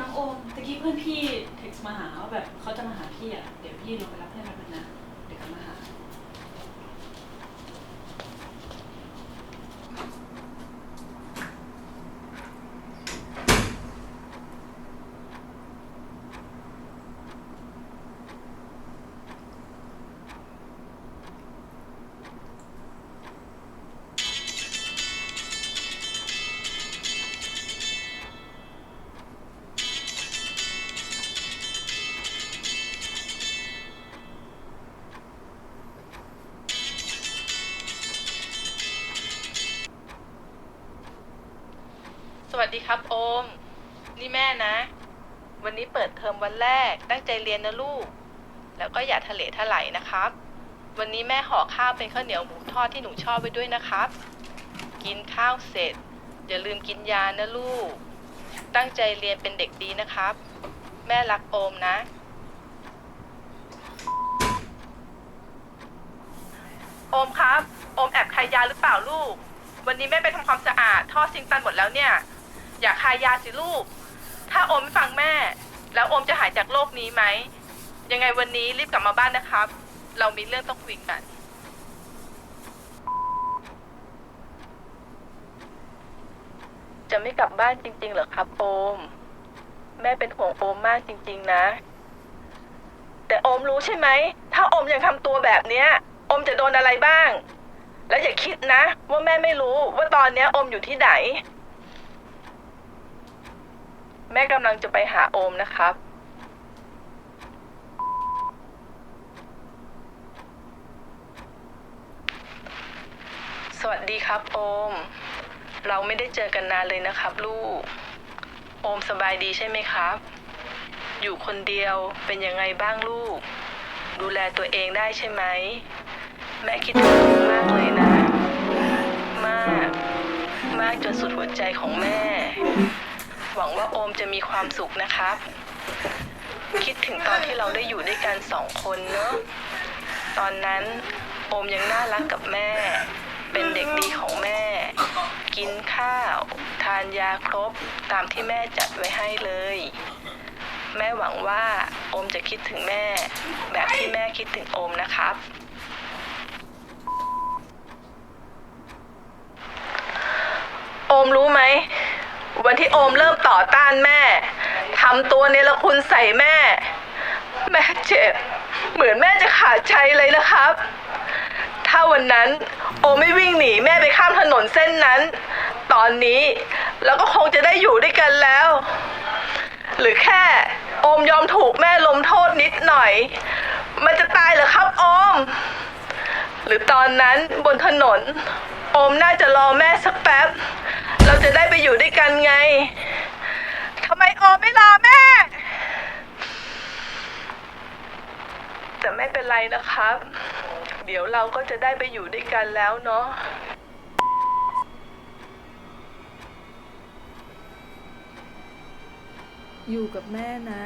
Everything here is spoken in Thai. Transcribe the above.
น้องโอมตะกี้เพื่อนพี่เท็กซ์มาหาว่าแบบเขาจะมาหาพี่อะเดี๋ยวพี่ลงไปรับเพื่อนแป๊บนึงนะเดี๋ยวกลับมาหา สวัสดีครับโอม นี่แม่นะ วันนี้เปิดเทอมวันแรก ตั้งใจเรียนนะลูก แล้วก็อย่าทะเลทลายนะครับ วันนี้แม่ห่อข้าวเป็นข้าวเหนียวหมูทอดที่หนูชอบไว้ด้วยนะครับ กินข้าวเสร็จอย่าลืมกินยานะลูก ตั้งใจเรียนเป็นเด็กดีนะครับ แม่รักโอมนะ โอมครับ โอมแอบใคายยาหรือเปล่าลูก วันนี้แม่ไปทำความสะอาดท่อซิงค์ตันหมดแล้วเนี่ย อย่าคายยาสิลูก ถ้าโอมไม่ฟังแม่ แล้วโอมจะหายจากโรคนี้ไหม ยังไงวันนี้รีบกลับมาบ้านนะครับ เรามีเรื่องต้องคุยกัน จะไม่กลับบ้านจริง ๆ เหรอครับ โอม แม่เป็นห่วงโอมมากจริง ๆ นะ แต่โอมรู้ใช่ไหม ถ้าโอมยังทำตัวแบบเนี้ย โอมจะโดนอะไรบ้าง แล้วอย่าคิดนะ ว่าแม่ไม่รู้ว่าตอนเนี้ยโอมอยู่ที่ไหน แม่กำลังจะไปหาโอมนะครับ สวัสดีครับโอม เราไม่ได้เจอกันนานเลยนะครับลูก โอมสบายดีใช่ไหมครับ อยู่คนเดียวเป็นยังไงบ้างลูก ดูแลตัวเองได้ใช่ไหม แม่คิดถึงมากเลยนะ มาก มากจนสุดหัวใจของแม่ หวังว่าโอมจะมีความสุขนะครับ คิดถึงตอนที่เราได้อยู่ด้วยกันสองคนเนอะตอนนั้นโอมยังน่ารักกับแม่ เป็นเด็กดีของแม่ กินข้าว ทานยาครบตามที่แม่จัดไว้ให้เลย แม่หวังว่าโอมจะคิดถึงแม่ แบบที่แม่คิดถึงโอมนะครับโอมรู้ไหม วันที่โอมเริ่มต่อต้านแม่ทำตัวเนรคุณใส่แม่ แม่เจ็บ เหมือนแม่จะขาดใจเลยนะครับ ถ้าวันนั้นโอมไม่วิ่งหนีแม่ไปข้ามถนนเส้นนั้น ตอนนี้เราก็คงจะได้อยู่ด้วยกันแล้ว หรือแค่โอมยอมถูกแม่ลมโทษนิดหน่อย มันจะตายเหรอครับโอม หรือตอนนั้นบนถนน โอมน่าจะรอแม่สักแป๊บ เราจะได้ไปอยู่ด้วยกันไงทำไมออมไม่รอแม่ แต่ไม่เป็นไรนะครับ เดี๋ยวเราก็จะได้ไปอยู่ด้วยกันแล้วเนาะอยู่กับแม่นะ